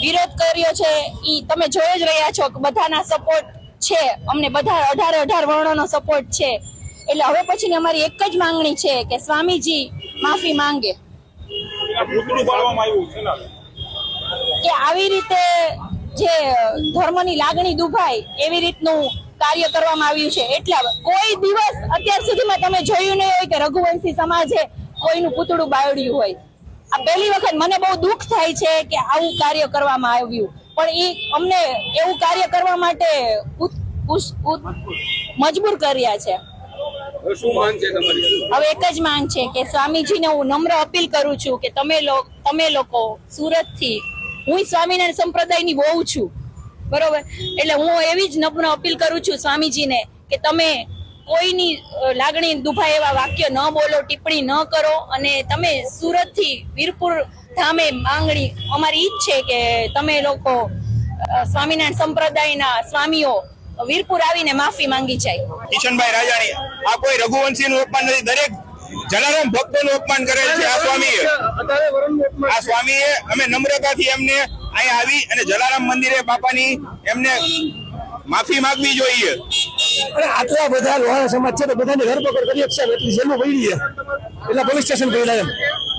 વિરોધ કર્યો છે એ તમે જોઈ જ રહ્યા છો કે બધાના સપોર્ટ છે. અમને બધા અઢારે અઢાર વર્ણોનો સપોર્ટ છે. એટલે હવે પછીની અમારી એક જ માંગણી છે કે સ્વામીજી માફી માંગે. કે આવી રીતે જે ધર્મની લાગણી દુભાય એવી રીતનું કાર્ય કરવામાં આવ્યું છે. એટલે કોઈ દિવસ અત્યાર સુધીમાં તમે જોયું નહીં હોય કે રઘુવંશી સમાજે કોઈનું પૂતળું બાળ્યું હોય. આ પહેલી વખત મને બહુ દુઃખ થાય છે કે આવું કાર્ય કરવામાં આવ્યું. પણ એ અમને એવું કાર્ય કરવા માટે મજબૂર કર્યા છે. હવે એક જ માંગ છે કે સ્વામીજીને હું નમ્ર અપીલ કરું છું કે તમે લોકો તમે લોકો સુરતથી હું સ્વામિનારાયણ સંપ્રદાયની વહુ છું. બરોબર? એટલે હું એવી જ નમ્ર અપીલ કરું છું સ્વામીજીને કે તમે કોઈની લાગણી દુભાય એવા વાક્ય ન બોલો, ટિપ્પણી ન કરો અને તમે સુરતથી વીરપુર ધામે માંગણી અમારી ઈચ્છ છે કે તમે લોકો સ્વામિનારાયણ સંપ્રદાયના સ્વામીઓ વીરપુર આવીને માફી માંગી જાય. કિશનભાઈ રાજાણી, આ કોઈ રઘુવંશી નું અપમાન નથી. દરેક જલારામ ભક્તો નું અપમાન કરે છે આ સ્વામીએ. આ સ્વામીએ અમે નમ્રતાથી એમને અહીંયા આવી અને જલારામ મંદિરે બાપાની એમને માફી માંગવી જોઈએ. અને આટલા બધા લોહાણા સમાજ છે તો બધાને ધરપકડ કરી શકશે એટલી જેલમાં પડી છે એટલે પોલીસ સ્ટેશન ગયેલા એમ.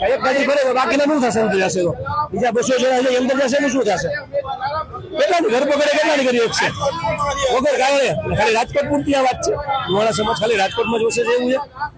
એક ફરે તો બાકીના શું થશે? અંદર જશે તો બીજા બસો જણા અંદર જશે શું થશે? કેટલાની ધરપકડ કેટલાની કરી શકશે વગર કારણે. ખાલી રાજકોટ પૂરતી આ વાત છે. લોહાણા સમાજ ખાલી રાજકોટમાં જ વસે છે એવું છે.